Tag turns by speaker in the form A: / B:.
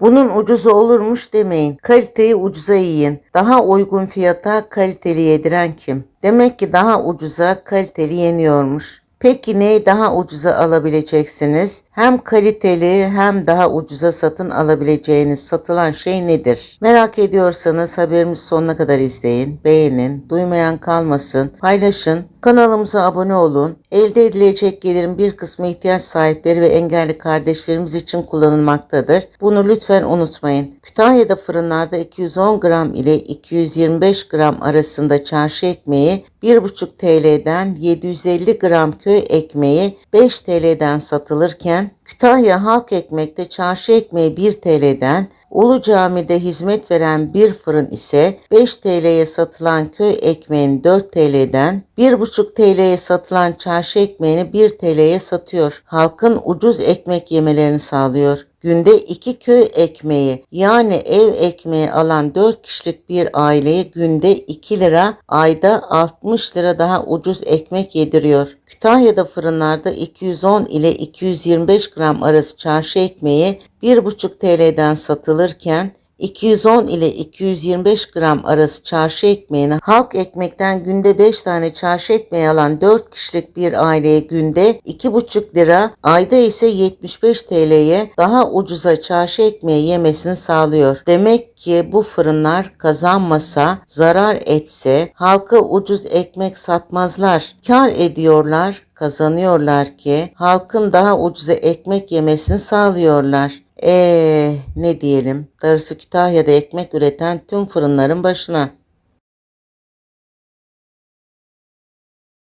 A: Bunun ucuzu olurmuş demeyin. Kaliteyi ucuza yiyin. Daha uygun fiyata kaliteli yediren kim? Demek ki daha ucuza kaliteli yeniyormuş. Peki neyi daha ucuza alabileceksiniz? Hem kaliteli hem daha ucuza satın alabileceğiniz satılan şey nedir? Merak ediyorsanız haberimizi sonuna kadar izleyin, beğenin, duymayan kalmasın, paylaşın, kanalımıza abone olun. Elde edilecek gelirin bir kısmı ihtiyaç sahipleri ve engelli kardeşlerimiz için kullanılmaktadır. Bunu lütfen unutmayın. Kütahya'da fırınlarda 210 gram ile 225 gram arasında çarşı ekmeği 1,5 TL'den 750 gram köy ekmeği 5 TL'den satılırken Kütahya halk ekmekte çarşı ekmeği 1 TL'den Ulu Cami'de hizmet veren bir fırın ise 5 TL'ye satılan köy ekmeğini 4 TL'den 1,5 TL'ye satılan çarşı ekmeğini 1 TL'ye satıyor. Halkın ucuz ekmek yemelerini sağlıyor. Günde 2 köy ekmeği yani ev ekmeği alan 4 kişilik bir aileye günde 2 lira, ayda 60 lira daha ucuz ekmek yediriyor. Kütahya'da fırınlarda 210 ile 225 gram arası çarşı ekmeği 1,5 TL'den satılırken 210 ile 225 gram arası çarşı ekmeğini halk ekmekten günde 5 tane çarşı ekmeği alan 4 kişilik bir aileye günde 2,5 lira, ayda ise 75 TL'ye daha ucuza çarşı ekmeği yemesini sağlıyor. Demek ki bu fırınlar kazanmasa, zarar etse halka ucuz ekmek satmazlar. Kar ediyorlar, kazanıyorlar ki halkın daha ucuza ekmek yemesini sağlıyorlar. Eee ne diyelim darısı Kütahya'da ekmek üreten tüm fırınların başına.